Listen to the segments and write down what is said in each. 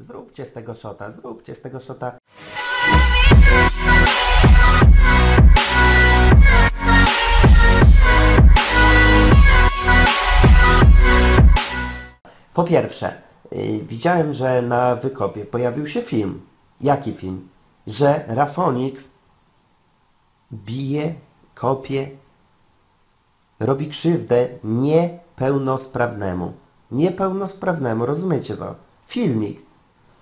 Zróbcie z tego szota, zróbcie z tego szota. Po pierwsze, yy, widziałem, że na wykopie pojawił się film. Jaki film? Że Rafonix bije, kopie, robi krzywdę niepełnosprawnemu. Niepełnosprawnemu, rozumiecie to? Filmik.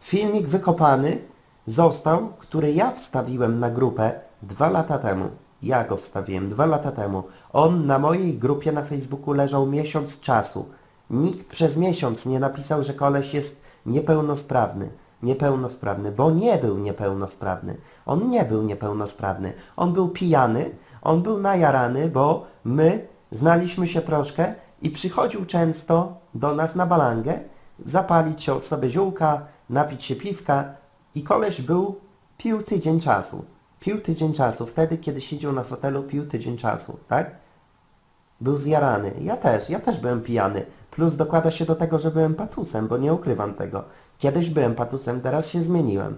Filmik wykopany został, który ja wstawiłem na grupę dwa lata temu. Ja go wstawiłem dwa lata temu. On na mojej grupie na Facebooku leżał miesiąc czasu. Nikt przez miesiąc nie napisał, że koleś jest niepełnosprawny. Niepełnosprawny, bo nie był niepełnosprawny. On nie był niepełnosprawny. On był pijany, on był najarany, bo my znaliśmy się troszkę i przychodził często do nas na balangę, zapalić sobie ziółka, napić się piwka i koleś był, pił tydzień czasu. Pił tydzień czasu. Wtedy, kiedy siedział na fotelu, pił tydzień czasu, tak? Był zjarany. Ja też, ja też byłem pijany. Plus dokłada się do tego, że byłem patusem, bo nie ukrywam tego. Kiedyś byłem patusem, teraz się zmieniłem.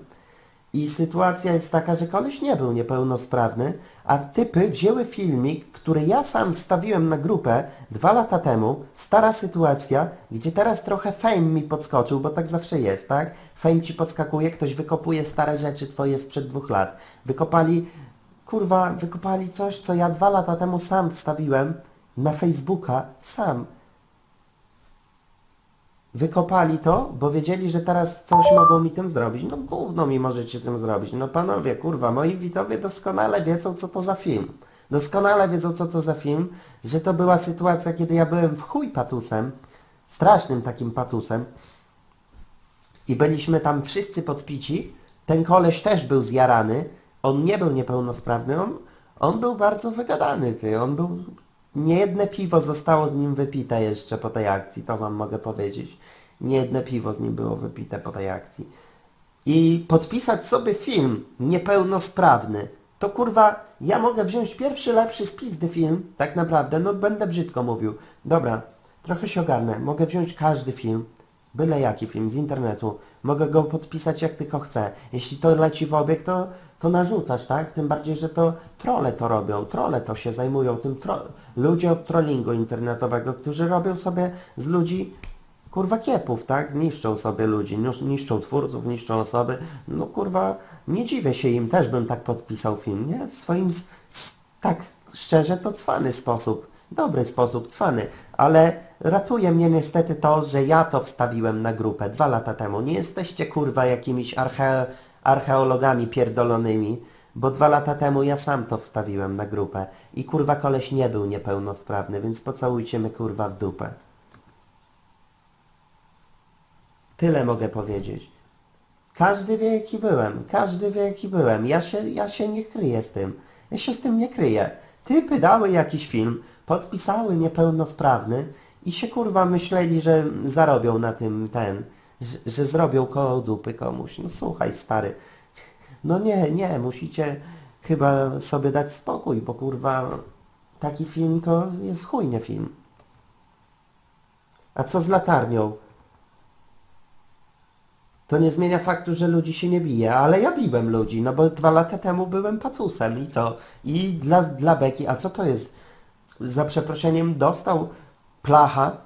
I sytuacja jest taka, że koleś nie był niepełnosprawny, a typy wzięły filmik, który ja sam wstawiłem na grupę dwa lata temu, stara sytuacja, gdzie teraz trochę fame mi podskoczył, bo tak zawsze jest, tak? Fame ci podskakuje, ktoś wykopuje stare rzeczy twoje sprzed dwóch lat. Wykopali, kurwa, wykopali coś, co ja dwa lata temu sam wstawiłem na Facebooka, sam. Wykopali to, bo wiedzieli, że teraz coś mogą mi tym zrobić. No gówno mi możecie tym zrobić. No panowie, kurwa, moi widzowie doskonale wiedzą, co to za film. Doskonale wiedzą, co to za film, że to była sytuacja, kiedy ja byłem w chuj patusem, strasznym takim patusem i byliśmy tam wszyscy podpici. Ten koleś też był zjarany, on nie był niepełnosprawny, on, on był bardzo wygadany, ty. On był... Niejedne piwo zostało z nim wypite jeszcze po tej akcji, to wam mogę powiedzieć. Niejedne piwo z nim było wypite po tej akcji. I podpisać sobie film niepełnosprawny, to kurwa, ja mogę wziąć pierwszy lepszy z pizdy film, tak naprawdę, no będę brzydko mówił. Dobra, trochę się ogarnę, mogę wziąć każdy film, byle jaki film z internetu, mogę go podpisać jak tylko chcę. Jeśli to leci w obieg, to, to narzucasz, tak? Tym bardziej, że to trole to robią, trole to się zajmują tym, tro... ludzie od trollingu internetowego, którzy robią sobie z ludzi kurwa kiepów, tak? Niszczą sobie ludzi, nisz- niszczą twórców, niszczą osoby. No kurwa, nie dziwię się im, też bym tak podpisał film, nie? Swoim, s- s- tak szczerze, to cwany sposób. Dobry sposób, cwany. Ale ratuje mnie niestety to, że ja to wstawiłem na grupę dwa lata temu. Nie jesteście kurwa jakimiś arche archeologami pierdolonymi, bo dwa lata temu ja sam to wstawiłem na grupę. I kurwa koleś nie był niepełnosprawny, więc pocałujcie mnie kurwa w dupę. Tyle mogę powiedzieć. Każdy wie jaki byłem, każdy wie jaki byłem. Ja się, ja się nie kryję z tym. Ja się z tym nie kryję. Typy dały jakiś film, podpisały niepełnosprawny i się kurwa myśleli, że zarobią na tym ten, że, zrobią koło dupy komuś. No słuchaj stary, no nie, nie, musicie chyba sobie dać spokój, bo kurwa taki film to jest chujny film. A co z latarnią? To nie zmienia faktu, że ludzi się nie bije, ale ja biłem ludzi, no bo dwa lata temu byłem patusem i co? I dla, dla beki, a co to jest? Za przeproszeniem dostał placha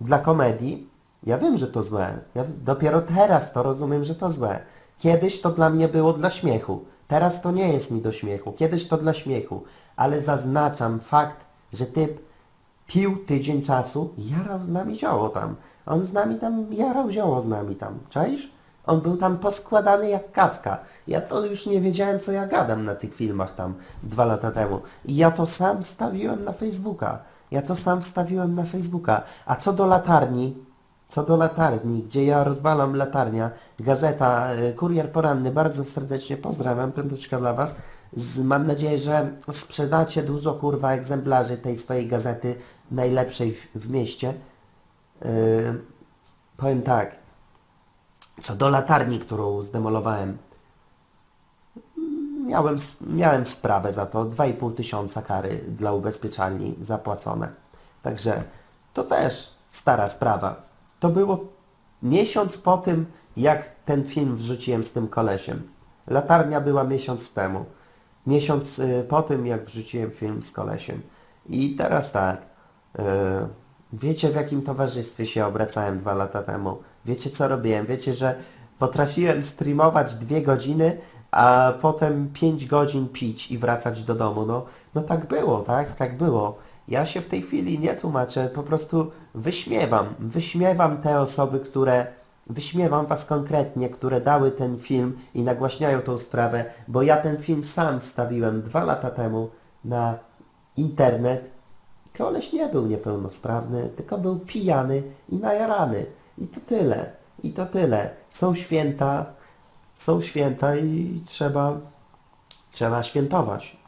dla komedii. Ja wiem, że to złe. Ja dopiero teraz to rozumiem, że to złe. Kiedyś to dla mnie było dla śmiechu. Teraz to nie jest mi do śmiechu. Kiedyś to dla śmiechu. Ale zaznaczam fakt, że typ pił tydzień czasu, jarał z nami zioło tam. On z nami tam jarał zioło z nami tam. Czaisz? On był tam poskładany jak kawka. Ja to już nie wiedziałem, co ja gadam na tych filmach tam dwa lata temu. I ja to sam wstawiłem na Facebooka. Ja to sam wstawiłem na Facebooka. A co do latarni, co do latarni, gdzie ja rozwalam latarnia, gazeta y, Kurier Poranny, bardzo serdecznie pozdrawiam, piąteczka dla Was. Z, mam nadzieję, że sprzedacie dużo kurwa egzemplarzy tej swojej gazety, najlepszej w, w mieście. Yy, powiem tak, co do latarni, którą zdemolowałem, miałem, s- miałem sprawę za to, 2,5 tysiąca kary dla ubezpieczalni zapłacone. Także to też stara sprawa. To było miesiąc po tym, jak ten film wrzuciłem z tym kolesiem. Latarnia była miesiąc temu. Miesiąc y, po tym, jak wrzuciłem film z kolesiem. I teraz tak. y, Wiecie, w jakim towarzystwie się obracałem dwa lata temu. Wiecie, co robiłem. Wiecie, że potrafiłem streamować dwie godziny, a potem pięć godzin pić i wracać do domu. No, no tak było, tak? Tak było. Ja się w tej chwili nie tłumaczę, po prostu wyśmiewam. Wyśmiewam te osoby, które... Wyśmiewam was konkretnie, które dały ten film i nagłaśniają tą sprawę, bo ja ten film sam wstawiłem dwa lata temu na internet. Koleś nie był niepełnosprawny, tylko był pijany i najarany. I to tyle. I to tyle. Są święta, są święta i trzeba, trzeba świętować.